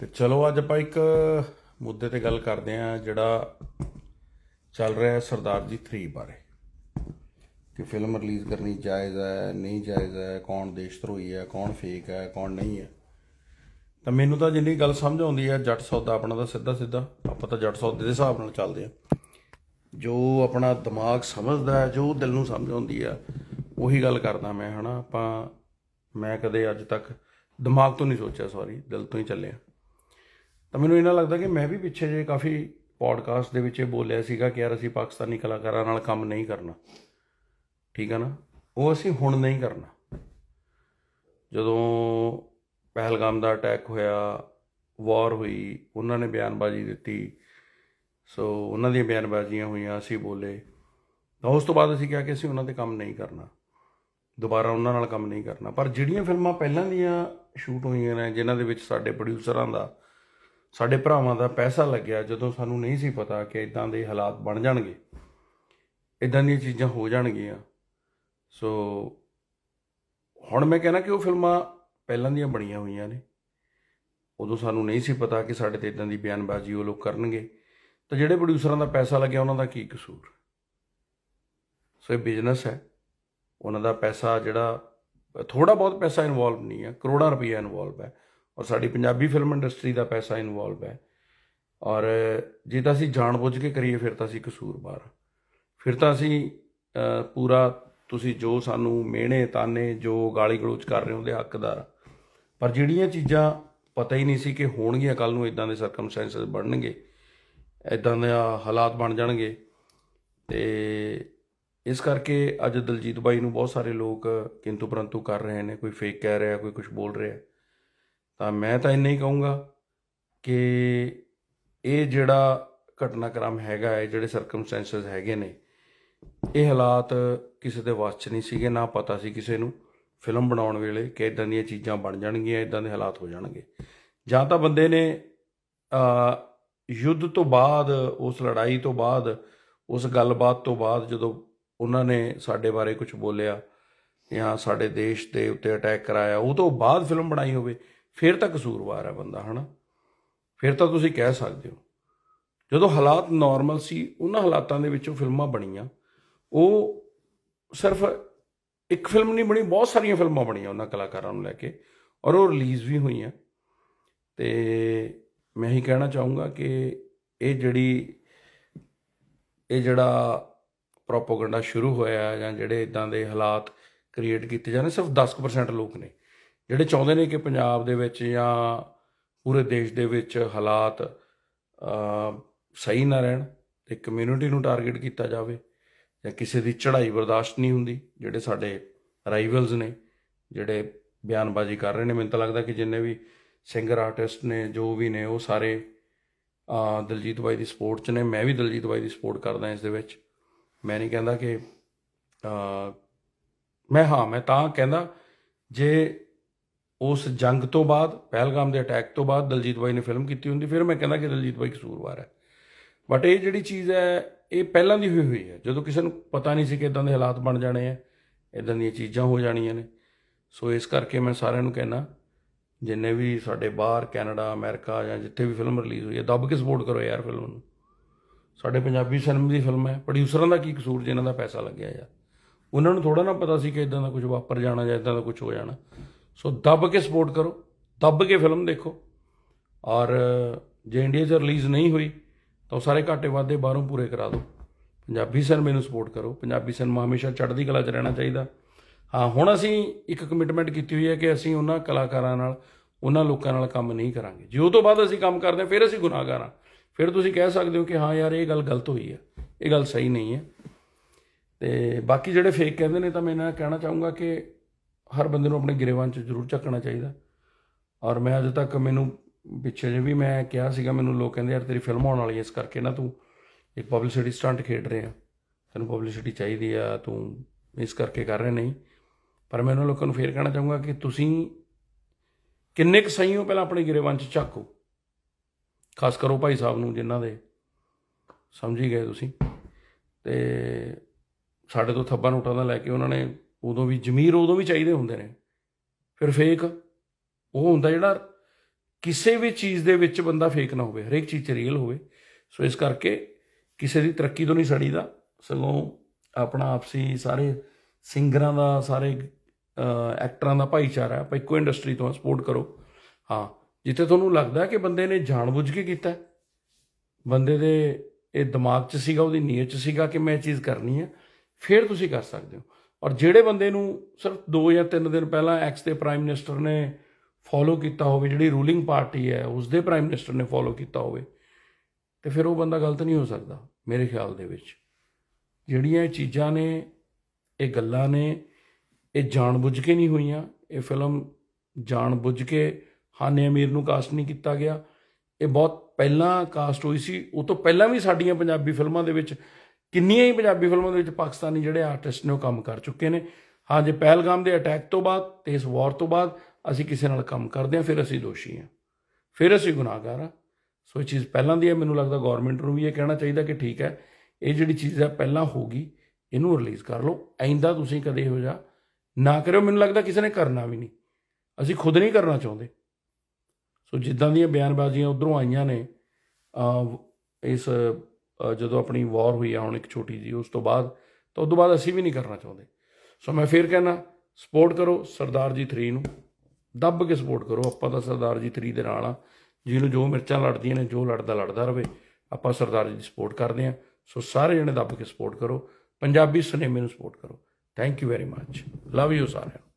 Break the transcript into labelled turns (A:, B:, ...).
A: ਤੇ ਚਲੋ ਅੱਜ ਆਪਾਂ ਇੱਕ ਮੁੱਦੇ ਤੇ ਗੱਲ ਕਰਦੇ ਆਂ ਜਿਹੜਾ ਚੱਲ ਰਿਹਾ ਹੈ ਸਰਦਾਰ ਜੀ 3 ਬਾਰੇ। ਕਿ ਫਿਲਮ ਰਿਲੀਜ਼ ਕਰਨੀ ਜਾਇਜ਼ ਹੈ, ਨਹੀਂ ਜਾਇਜ਼ ਹੈ, ਕੌਣ ਦੇਸ਼ ਧਰੋਹੀ ਹੈ, ਕੌਣ ਫੇਕ ਹੈ, ਕੌਣ ਨਹੀਂ ਹੈ। ਤਾਂ ਮੈਨੂੰ ਤਾਂ ਜਿੰਨੀ ਗੱਲ ਸਮਝ ਆਉਂਦੀ ਹੈ, ਜੱਟ ਸੌਦਾ ਆਪਣਾ ਤਾਂ ਸਿੱਧਾ ਸਿੱਧਾ, ਆਪਾਂ ਤਾਂ ਜੱਟ ਸੌਦੇ ਦੇ ਹਿਸਾਬ ਨਾਲ ਚੱਲਦੇ ਆ ਜੋ ਆਪਣਾ ਦਿਮਾਗ ਸਮਝਦਾ ਹੈ, ਜੋ ਦਿਲ ਨੂੰ ਸਮਝ ਆਉਂਦੀ ਆ ਉਹੀ ਗੱਲ ਕਰਦਾ ਮੈਂ, ਹਨਾ? ਆਪਾਂ, ਮੈਂ ਕਦੇ ਅੱਜ ਤੱਕ ਦਿਮਾਗ ਤੋਂ ਨਹੀਂ ਸੋਚਿਆ ਸੌਰੀ ਦਿਲ ਤੋਂ ਹੀ ਚੱਲਿਆ ਤਾਂ ਮੈਨੂੰ ਇਹਨਾਂ ਲੱਗਦਾ ਕਿ ਮੈਂ ਵੀ ਪਿੱਛੇ ਜੇ ਕਾਫੀ ਪੋਡਕਾਸਟ ਦੇ ਵਿੱਚ ਇਹ ਬੋਲਿਆ ਸੀਗਾ ਕਿ ਯਾਰ ਅਸੀਂ ਪਾਕਿਸਤਾਨੀ ਕਲਾਕਾਰਾਂ ਨਾਲ ਕੰਮ ਨਹੀਂ ਕਰਨਾ। ਠੀਕ ਆ ਨਾ? ਉਹ ਅਸੀਂ ਹੁਣ ਨਹੀਂ ਕਰਨਾ। ਜਦੋਂ ਪਹਿਲਗਾਮ ਦਾ ਅਟੈਕ ਹੋਇਆ ਵਾਰ ਹੋਈ, ਉਹਨਾਂ ਨੇ ਬਿਆਨਬਾਜ਼ੀ ਦਿੱਤੀ। ਸੋ ਉਹਨਾਂ ਦੀਆਂ ਬਿਆਨਬਾਜ਼ੀਆਂ ਹੋਈਆਂ, ਅਸੀਂ ਬੋਲੇ। ਤਾਂ ਉਸ ਤੋਂ ਬਾਅਦ ਅਸੀਂ ਕਿਹਾ ਕਿ ਅਸੀਂ ਉਹਨਾਂ ਤੇ ਕੰਮ ਨਹੀਂ ਕਰਨਾ। ਦੁਬਾਰਾ ਉਹਨਾਂ ਨਾਲ ਕੰਮ ਨਹੀਂ ਕਰਨਾ। ਪਰ ਜਿਹੜੀਆਂ ਫਿਲਮਾਂ ਪਹਿਲਾਂ ਦੀਆਂ ਸ਼ੂਟ ਹੋਈਆਂ ਨੇ, ਜਿਨ੍ਹਾਂ ਦੇ ਵਿੱਚ ਸਾਡੇ ਪ੍ਰੋਡਿਊਸਰਾਂ ਦਾ ਸਾਡੇ ਭਰਾਵਾਂ ਦਾ ਪੈਸਾ ਲੱਗਿਆ ਜਦੋਂ ਸਾਨੂੰ ਨਹੀਂ ਸੀ ਪਤਾ ਕਿ ਇਦਾਂ ਦੇ ਹਾਲਾਤ ਬਣ ਜਾਣਗੇ। ਇਦਾਂ ਦੀਆਂ ਚੀਜ਼ਾਂ ਹੋ ਜਾਣਗੀਆਂ। ਸੋ ਹੁਣ ਮੈਂ ਕਹਿਣਾ ਕਿ ਉਹ ਫਿਲਮਾਂ ਪਹਿਲਾਂ ਦੀਆਂ ਬਣੀਆਂ ਹੋਈਆਂ ਨੇ। ਉਦੋਂ ਸਾਨੂੰ ਨਹੀਂ ਸੀ ਪਤਾ ਕਿ ਸਾਡੇ ਤੇ ਇਦਾਂ ਦੀ ਬਿਆਨਬਾਜ਼ੀ ਉਹ ਲੋਕ ਕਰਨਗੇ। ਤਾਂ ਜਿਹੜੇ ਪ੍ਰੋਡਿਊਸਰਾਂ ਦਾ ਪੈਸਾ ਲੱਗਿਆ, ਉਹਨਾਂ ਦਾ ਕੀ ਕਸੂਰ? ਸੋ ਇਹ ਬਿਜ਼ਨਸ ਹੈ। ਉਹਨਾਂ ਦਾ ਪੈਸਾ ਜਿਹੜਾ ਥੋੜਾ ਬਹੁਤ ਪੈਸਾ ਇਨਵੋਲਵ ਨਹੀਂ ਹੈ। ਕਰੋੜਾਂ ਰੁਪਈਆ ਇਨਵੋਲਵ ਹੈ। ਔਰ ਸਾਡੀ ਪੰਜਾਬੀ ਫਿਲਮ ਇੰਡਸਟਰੀ ਦਾ ਪੈਸਾ ਇਨਵੋਲਵ ਹੈ। ਔਰ ਜੇ ਤਾਂ ਅਸੀਂ ਜਾਣਬੁੱਝ ਕੇ ਕਰੀਏ, ਫਿਰ ਤਾਂ ਅਸੀਂ ਕਸੂਰਵਾਰ ਫਿਰ ਤਾਂ ਅਸੀਂ ਪੂਰਾ ਤੁਸੀਂ ਜੋ ਸਾਨੂੰ ਮਿਹਣੇ, ਤਾਨੇ, ਜੋ ਗਾਲੀ ਗਲੋਚ ਕਰ ਰਹੇ ਹੋ ਉਹਦੇ ਹੱਕਦਾਰ ਪਰ ਜਿਹੜੀਆਂ ਚੀਜ਼ਾਂ ਪਤਾ ਹੀ ਨਹੀਂ ਸੀ ਕਿ ਹੋਣਗੀਆਂ ਕੱਲ ਨੂੰ ਇਦਾਂ ਦੇ ਸਰਕਮਸਟੈਂਸਸ ਬਣਨਗੇ ਇਦਾਂ ਦੇ ਹਾਲਾਤ ਬਣ ਜਾਣਗੇ। ਤੇ ਇਸ ਕਰਕੇ ਅੱਜ ਦਲਜੀਤ ਬਾਈ ਨੂੰ ਬਹੁਤ ਸਾਰੇ ਲੋਕ ਕਿੰਤੂ ਪਰੰਤੂ ਕਰ ਰਹੇ ਨੇ, ਕੋਈ ਫੇਕ ਕਹਿ ਰਿਹਾ, ਕੋਈ ਕੁਝ ਬੋਲ ਰਿਹਾ। ਤਾਂ ਮੈਂ ਤਾਂ ਇੰਨਾ ਹੀ ਕਹੂੰਗਾ ਕਿ ਇਹ ਜਿਹੜਾ ਘਟਨਾਕ੍ਰਮ ਹੈਗਾ ਹੈ, ਜਿਹੜੇ ਸਰਕਮਸਟੈਂਸਸ ਹੈਗੇ ਨੇ, ਇਹ ਹਾਲਾਤ ਕਿਸੇ ਦੇ ਵਾਸਤੇ ਨਹੀਂ ਸੀਗੇ, ਨਾ ਪਤਾ ਸੀ ਕਿਸੇ ਨੂੰ। ਫਿਲਮ ਬਣਾਉਣ ਵੇਲੇ ਕਿ ਇਦਾਂ ਦੀਆਂ ਚੀਜ਼ਾਂ ਬਣ ਜਾਣਗੀਆਂ ਇਦਾਂ ਦੇ ਹਾਲਾਤ ਹੋ ਜਾਣਗੇ। ਜਾਂ ਤਾਂ ਬੰਦੇ ਨੇ ਅ ਯੁੱਧ ਤੋਂ ਬਾਅਦ, ਉਸ ਲੜਾਈ ਤੋਂ ਬਾਅਦ, ਉਸ ਗੱਲਬਾਤ ਤੋਂ ਬਾਅਦ ਜਦੋਂ ਉਹਨਾਂ ਨੇ ਸਾਡੇ ਬਾਰੇ ਕੁਝ ਬੋਲਿਆ ਜਾਂ ਸਾਡੇ ਦੇਸ਼ ਦੇ ਉੱਤੇ ਅਟੈਕ ਕਰਾਇਆ, ਉਹ ਤੋਂ ਬਾਅਦ ਫਿਲਮ ਬਣਾਈ ਹੋਵੇ ਫਿਰ ਤਾਂ ਕਸੂਰਵਾਰ ਹੈ ਬੰਦਾ, ਹਨਾ? ਫਿਰ ਤਾਂ ਤੁਸੀਂ ਕਹਿ ਸਕਦੇ ਹੋ। ਜਦੋਂ ਹਾਲਾਤ ਨਾਰਮਲ ਸੀ, ਉਹਨਾਂ ਹਾਲਾਤਾਂ ਦੇ ਵਿੱਚੋਂ ਫਿਲਮਾਂ ਬਣੀਆਂ। ਉਹ ਸਿਰਫ ਇੱਕ ਫਿਲਮ ਨਹੀਂ ਬਣੀ, ਬਹੁਤ ਸਾਰੀਆਂ ਫਿਲਮਾਂ ਬਣੀਆਂ ਉਹਨਾਂ ਕਲਾਕਾਰਾਂ ਨੂੰ ਲੈ ਕੇ, ਔਰ ਉਹ ਰਿਲੀਜ਼ ਵੀ ਹੋਈਆਂ। ਤੇ ਮੈਂ ਹੀ ਕਹਿਣਾ ਚਾਹੂੰਗਾ ਕਿ ਇਹ ਜਿਹੜੀ, ਇਹ ਜਿਹੜਾ ਪ੍ਰੋਪਗੈਂਡਾ ਸ਼ੁਰੂ ਹੋਇਆ ਜਾਂ ਜਿਹੜੇ ਇਦਾਂ ਦੇ ਹਾਲਾਤ ਕ੍ਰੀਏਟ ਕੀਤੇ ਜਾਂਦੇ ਸਿਰਫ 10% ਲੋਕ ਨੇ। ਜਿਹੜੇ ਚਾਹੁੰਦੇ ਨੇ ਕਿ ਪੰਜਾਬ ਦੇ ਵਿੱਚ ਜਾਂ ਪੂਰੇ ਦੇਸ਼ ਦੇ ਵਿੱਚ ਹਾਲਾਤ ਸਹੀ ਨਾ ਰਹਿਣ ਤੇ ਕਮਿਊਨਿਟੀ ਨੂੰ ਟਾਰਗੇਟ ਕੀਤਾ ਜਾਵੇ ਜਾਂ ਕਿਸੇ ਦੀ ਚੜ੍ਹਾਈ ਬਰਦਾਸ਼ਤ ਨਹੀਂ ਹੁੰਦੀ, ਜਿਹੜੇ ਸਾਡੇ ਰਾਈਵਲਸ ਨੇ, ਜਿਹੜੇ ਬਿਆਨਬਾਜ਼ੀ ਕਰ ਰਹੇ ਨੇ, ਮੈਨੂੰ ਤਾਂ ਲੱਗਦਾ ਕਿ ਜਿੰਨੇ ਵੀ ਸਿੰਗਰ ਆਰਟਿਸਟ ਨੇ, ਜੋ ਵੀ ਨੇ, ਉਹ ਸਾਰੇ ਦਲਜੀਤ ਬਾਈ ਦੀ ਸਪੋਰਟ 'ਚ ਨੇ, ਮੈਂ ਵੀ ਦਲਜੀਤ ਬਾਈ ਦੀ ਸਪੋਰਟ ਕਰਦਾ ਇਸ ਦੇ ਵਿੱਚ। ਮੈਂ ਨਹੀਂ ਕਹਿੰਦਾ ਕਿ ਮੈਂ ਹਾਂ, ਮੈਂ ਤਾਂ ਕਹਿੰਦਾ ਜੇ ਉਸ ਜੰਗ ਤੋਂ ਬਾਅਦ, ਪਹਿਲਗਾਮ ਦੇ ਅਟੈਕ ਤੋਂ ਬਾਅਦ ਦਲਜੀਤ ਬਾਈ ਨੇ ਫਿਲਮ ਕੀਤੀ ਹੁੰਦੀ, ਫਿਰ ਮੈਂ ਕਹਿੰਦਾ ਕਿ ਦਲਜੀਤ ਬਾਈ ਕਸੂਰਵਾਰ ਹੈ। ਬਟ ਇਹ ਜਿਹੜੀ ਚੀਜ਼ ਹੈ, ਇਹ ਪਹਿਲਾਂ ਦੀ ਹੋਈ ਹੋਈ ਹੈ। ਜਦੋਂ ਕਿਸੇ ਨੂੰ ਪਤਾ ਨਹੀਂ ਸੀ ਕਿ ਇਦਾਂ ਦੇ ਹਾਲਾਤ ਬਣ ਜਾਣੇ ਆ, ਇਦਾਂ ਦੀਆਂ ਚੀਜ਼ਾਂ ਹੋ ਜਾਣੀਆਂ ਨੇ। ਸੋ ਇਸ ਕਰਕੇ ਮੈਂ ਸਾਰਿਆਂ ਨੂੰ ਕਹਿਣਾ ਜਿੰਨੇ ਵੀ ਸਾਡੇ ਬਾਹਰ ਕੈਨੇਡਾ, ਅਮਰੀਕਾ ਜਾਂ ਜਿੱਥੇ ਵੀ ਫਿਲਮ ਰਿਲੀਜ਼ ਹੋਈ ਹੈ, ਦੱਬ ਕੇ ਸਪੋਰਟ ਕਰੋ ਯਾਰ ਫਿਲਮ ਨੂੰ। ਸਾਡੇ ਪੰਜਾਬੀ ਸਿਨੇਮਾ ਦੀ ਫਿਲਮ ਹੈ ਪ੍ਰੋਡਿਊਸਰਾਂ ਦਾ ਕੀ ਕਸੂਰ ਜਿਨ੍ਹਾਂ ਦਾ ਪੈਸਾ ਲੱਗਿਆ ਯਾਰ ਉਹਨਾਂ ਨੂੰ ਥੋੜਾ ਨਾ ਪਤਾ ਸੀ ਕਿ ਇਦਾਂ ਦਾ ਕੁਝ ਵਾਪਰ ਜਾਣਾ ਜਾਂ ਇਦਾਂ ਦਾ ਕੁਝ ਹੋ ਜਾਣਾ। ਸੋ ਦੱਬ ਕੇ ਸਪੋਰਟ ਕਰੋ, ਦੱਬ ਕੇ ਫਿਲਮ ਦੇਖੋ। ਔਰ, ਜੇ ਇੰਡੀਆ 'ਚ ਰਿਲੀਜ਼ ਨਹੀਂ ਹੋਈ, ਤਾਂ ਉਹ ਸਾਰੇ ਘਾਟੇ ਵਾਧੇ ਬਾਹਰੋਂ ਪੂਰੇ ਕਰਾ ਦਿਓ। ਪੰਜਾਬੀ ਸਿਨੇਮੇ ਨੂੰ ਸਪੋਰਟ ਕਰੋ। ਪੰਜਾਬੀ ਸਿਨੇਮਾ ਹਮੇਸ਼ਾ ਚੜ੍ਹਦੀ ਕਲਾ 'ਚ ਰਹਿਣਾ ਚਾਹੀਦਾ। ਹਾਂ, ਹੁਣ ਅਸੀਂ ਇੱਕ ਕਮਿਟਮੈਂਟ ਕੀਤੀ ਹੋਈ ਹੈ ਕਿ ਅਸੀਂ ਉਹਨਾਂ ਕਲਾਕਾਰਾਂ ਨਾਲ, ਉਹਨਾਂ ਲੋਕਾਂ ਨਾਲ ਕੰਮ ਨਹੀਂ ਕਰਾਂਗੇ। ਜੇ ਉਹ ਤੋਂ ਬਾਅਦ ਅਸੀਂ ਕੰਮ ਕਰਦੇ ਹਾਂ, ਫਿਰ ਅਸੀਂ ਗੁਨਾਹਗਾਰ ਹਾਂ। ਫਿਰ ਤੁਸੀਂ ਕਹਿ ਸਕਦੇ ਹੋ ਕਿ ਹਾਂ ਯਾਰ, ਇਹ ਗੱਲ ਗਲਤ ਹੋਈ ਹੈ। ਇਹ ਗੱਲ ਸਹੀ ਨਹੀਂ ਹੈ। ਤੇ ਬਾਕੀ ਜਿਹੜੇ ਫੇਕ ਕਹਿੰਦੇ ਨੇ, ਤਾਂ ਮੈਂ ਇਹਨਾਂ ਕਹਿਣਾ ਚਾਹੂੰਗਾ ਕਿ ਹਰ ਬੰਦੇ ਨੂੰ ਆਪਣੇ ਗਿਰੇਵਾਨ 'ਚ ਜ਼ਰੂਰ ਚੱਕਣਾ ਚਾਹੀਦਾ। ਔਰ ਮੈਂ ਅਜੇ ਤੱਕ ਮੈਨੂੰ ਪਿੱਛੇ ਜੇ ਵੀ ਮੈਂ ਕਿਹਾ ਸੀਗਾ, ਮੈਨੂੰ ਲੋਕ ਕਹਿੰਦੇ, ਯਾਰ ਤੇਰੀ ਫਿਲਮ ਆਉਣ ਵਾਲੀ ਹੈ, ਇਸ ਕਰਕੇ ਨਾ ਤੂੰ ਇੱਕ ਪਬਲਿਸਿਟੀ ਸਟੰਟ ਖੇਡ ਰਿਹਾ। ਤੈਨੂੰ ਪਬਲਿਸਿਟੀ ਚਾਹੀਦੀ ਆ, ਤੂੰ ਇਸ ਕਰਕੇ ਕਰ ਰਿਹਾ, ਨਹੀਂ। ਪਰ ਮੈਂ ਉਹਨਾਂ ਲੋਕਾਂ ਨੂੰ ਫੇਰ ਕਹਿਣਾ ਚਾਹੂੰਗਾ ਕਿ ਤੁਸੀਂ ਕਿੰਨੇ ਕੁ ਸਹੀ ਹੋ, ਪਹਿਲਾਂ ਆਪਣੇ ਗਿਰੇਵਾਨ 'ਚ ਝਾਕੋ ਖਾਸ ਕਰੋ ਭਾਈ ਸਾਹਿਬ ਨੂੰ, ਜਿਨ੍ਹਾਂ ਦੇ ਸਮਝੀ ਗਏ ਤੁਸੀਂ। ਤੇ ਸਾਡੇ ਤੋਂ ਥੱਬਾ ਨੋਟਾਂ ਦਾ ਲੈ ਕੇ ਉਹਨਾਂ ਨੇ ਉਦੋਂ ਵੀ ਜ਼ਮੀਰ ਉਦੋਂ ਵੀ ਚਾਹੀਦੇ ਹੁੰਦੇ ਨੇ। ਫਿਰ ਫੇਕ ਉਹ ਹੁੰਦਾ ਜਿਹੜਾ ਕਿਸੇ ਵੀ ਚੀਜ਼ ਦੇ ਵਿੱਚ ਬੰਦਾ ਫੇਕ ਨਾ ਹੋਵੇ, ਹਰੇਕ ਚੀਜ਼ 'ਚ ਰੀਅਲ ਹੋਵੇ। ਸੋ ਇਸ ਕਰਕੇ ਕਿਸੇ ਦੀ ਤਰੱਕੀ ਤੋਂ ਨਹੀਂ ਸੜੀਦਾ। ਸਗੋਂ ਆਪਣਾ ਆਪਸੀ ਸਾਰੇ ਸਿੰਗਰਾਂ ਦਾ, ਸਾਰੇ ਐਕਟਰਾਂ ਦਾ ਭਾਈਚਾਰਾ ਆਪਾਂ ਇੱਕੋ ਇੰਡਸਟਰੀ ਤੋਂ ਸਪੋਰਟ ਕਰੋ। ਹਾਂ, ਜਿੱਥੇ ਤੁਹਾਨੂੰ ਲੱਗਦਾ ਕਿ ਬੰਦੇ ਨੇ ਜਾਣਬੁੱਝ ਕੇ ਕੀਤਾ ਬੰਦੇ ਦੇ ਇਹ ਦਿਮਾਗ 'ਚ ਸੀਗਾ, ਉਹਦੀ ਨੀਅਤ 'ਚ ਸੀਗਾ ਕਿ ਮੈਂ ਇਹ ਚੀਜ਼ ਕਰਨੀ ਹੈ, ਫਿਰ ਤੁਸੀਂ ਕਰ ਸਕਦੇ ਹੋ। ਔਰ ਜਿਹੜੇ ਬੰਦੇ ਨੂੰ ਸਿਰਫ 2 ਜਾਂ 3 ਦਿਨ ਪਹਿਲਾਂ ਐਕਸ ਦੇ ਪ੍ਰਾਈਮ ਮਿਨਿਸਟਰ ਨੇ ਫੋਲੋ ਕੀਤਾ ਹੋਵੇ, ਜਿਹੜੀ ਰੂਲਿੰਗ ਪਾਰਟੀ ਹੈ, ਉਸ ਦੇ ਪ੍ਰਾਈਮ ਮਿਨਿਸਟਰ ਨੇ ਫੋਲੋ ਕੀਤਾ ਹੋਵੇ, ਤੇ ਫਿਰ ਉਹ ਬੰਦਾ ਗਲਤ ਨਹੀਂ ਹੋ ਸਕਦਾ, ਮੇਰੇ ਖਿਆਲ ਦੇ ਵਿੱਚ। ਜਿਹੜੀਆਂ ਇਹ ਚੀਜ਼ਾਂ ਨੇ, ਇਹ ਗੱਲਾਂ ਨੇ, ਇਹ ਜਾਣਬੁੱਝ ਕੇ ਨਹੀਂ ਹੋਈਆਂ, ਇਹ ਫਿਲਮ ਜਾਣਬੁੱਝ ਕੇ ਹਾਨੇ ਅਮੀਰ ਨੂੰ ਕਾਸਟ ਨਹੀਂ ਕੀਤਾ ਗਿਆ। ਇਹ ਬਹੁਤ ਪਹਿਲਾਂ ਕਾਸਟ ਹੋਈ ਸੀ, ਉਹ ਤੋਂ ਪਹਿਲਾਂ ਵੀ ਸਾਡੀਆਂ ਪੰਜਾਬੀ ਫਿਲਮਾਂ ਦੇ ਵਿੱਚ ਕਿੰਨੀਆਂ ਹੀ ਪੰਜਾਬੀ ਫਿਲਮਾਂ ਦੇ ਵਿੱਚ ਪਾਕਿਸਤਾਨੀ ਜਿਹੜੇ ਆਰਟਿਸਟ ਨੇ ਉਹ ਕੰਮ ਕਰ ਚੁੱਕੇ ਨੇ। ਹਾਂ, ਜੇ ਪਹਿਲਗਾਮ ਦੇ ਅਟੈਕ ਤੋਂ ਬਾਅਦ ਤੇ ਇਸ ਵਾਰ ਤੋਂ ਬਾਅਦ ਅਸੀਂ ਕਿਸੇ ਨਾਲ ਕੰਮ ਕਰਦੇ ਹਾਂ, ਫਿਰ ਅਸੀਂ ਦੋਸ਼ੀ ਹਾਂ। ਫਿਰ ਅਸੀਂ ਗੁਨਾਹਗਾਰ ਹਾਂ। ਸੋ ਇਹ ਚੀਜ਼ ਪਹਿਲਾਂ ਦੀ ਹੈ, ਮੈਨੂੰ ਲੱਗਦਾ ਗਵਰਨਮੈਂਟ ਨੂੰ ਵੀ ਇਹ ਕਹਿਣਾ ਚਾਹੀਦਾ ਕਿ ਠੀਕ ਹੈ, ਇਹ ਜਿਹੜੀ ਚੀਜ਼ ਹੈ ਪਹਿਲਾਂ ਹੋ ਗਈ, ਇਹਨੂੰ ਰਿਲੀਜ਼ ਕਰ ਲਓ। ਐਂਦਾ ਤੁਸੀਂ ਕਦੇ ਇਹੋ ਜਿਹਾ ਨਾ ਕਰਿਓ, ਮੈਨੂੰ ਲੱਗਦਾ ਕਿਸੇ ਨੇ ਕਰਨਾ ਵੀ ਨਹੀਂ। ਅਸੀਂ ਖੁਦ ਨਹੀਂ ਕਰਨਾ ਚਾਹੁੰਦੇ। ਸੋ ਜਿੱਦਾਂ ਦੀਆਂ ਬਿਆਨਬਾਜ਼ੀਆਂ ਉਧਰੋਂ ਆਈਆਂ ਨੇ ਇਸ ਜਦੋਂ ਆਪਣੀ ਵਾਰ ਹੋਈ ਆ, ਹੁਣ ਇੱਕ ਛੋਟੀ ਜੀ ਉਸ ਤੋਂ ਬਾਅਦ, ਤਾਂ ਉਸ ਤੋਂ ਬਾਅਦ ਅਸੀਂ ਵੀ ਨਹੀਂ ਕਰਨਾ ਚਾਹੁੰਦੇ। ਸੋ ਮੈਂ ਫੇਰ ਕਹਿਣਾ ਸਪੋਰਟ ਕਰੋ ਸਰਦਾਰ ਜੀ 3 ਨੂੰ। ਦੱਬ ਕੇ ਸਪੋਰਟ ਕਰੋ। ਆਪਾਂ ਤਾਂ ਸਰਦਾਰ ਜੀ 3 ਦੇ ਨਾਲ ਆ। ਜਿਹਨੂੰ ਜੋ ਮਿਰਚਾਂ ਲੜਦੀਆਂ ਨੇ, ਜੋ ਲੜਦਾ ਲੜਦਾ ਰਵੇ, ਆਪਾਂ ਸਰਦਾਰ ਜੀ ਦੀ ਸਪੋਰਟ ਕਰਦੇ ਆ। ਸੋ ਸਾਰੇ ਜਣੇ ਦੱਬ ਕੇ ਸਪੋਰਟ ਕਰੋ। ਪੰਜਾਬੀ ਸਿਨੇਮੇ ਨੂੰ ਸਪੋਰਟ ਕਰੋ। Thank you very much love you ਸਾਰਿਆਂ ਨੂੰ।